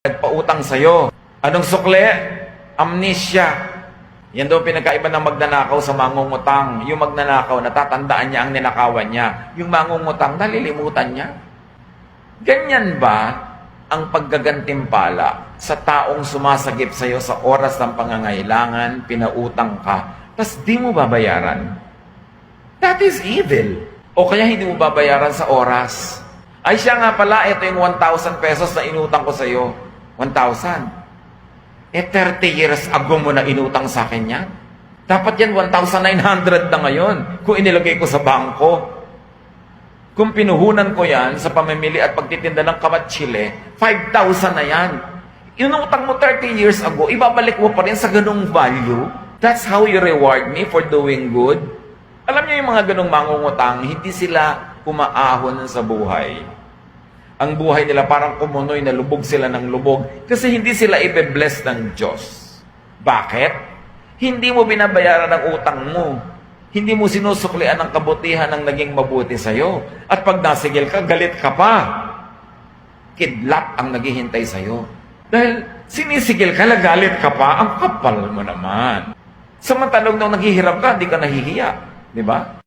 nagpautang sa'yo. Anong sukle? Amnesia. Yan daw pinagkaiba ng magnanakaw sa mangungutang. Yung magnanakaw, natatandaan niya ang ninakawan niya. Yung mangungutang, nalilimutan niya. Ganyan ba ang paggagantimpala sa taong sumasagip sa'yo sa oras ng pangangailangan, pinautang ka, tas di mo babayaran? That is evil. O kaya hindi mo babayaran sa oras. Ay siya nga pala, ito yung 1,000 pesos na inutang ko sa'yo. 1,000. Eh, 30 years ago mo na inutang sa akin yan. Dapat yan 1,900 na ngayon kung inilagay ko sa bangko. Kung pinuhunan ko yan sa pamimili at pagtitinda ng kamatsile, 5,000 na yan. Inutang mo 30 years ago, ibabalik mo pa rin sa ganung value. That's how you reward me for doing good. Alam niyo yung mga ganung mangungutang, hindi sila kumaahon sa buhay. Ang buhay nila parang kumunoy na lubog sila ng lubog kasi hindi sila ibe-bless ng Diyos. Bakit? Hindi mo binabayaran ang utang mo. Hindi mo sinusuklian ang kabutihan ng naging mabuti sa'yo. At pag nasigil ka, galit ka pa. Kidlat ang naghihintay sa'yo. Dahil sinisigil ka, nagalit ka pa, ang kapal mo naman. Samantalong nung naghihirap ka, hindi ka nahihiya. Di ba?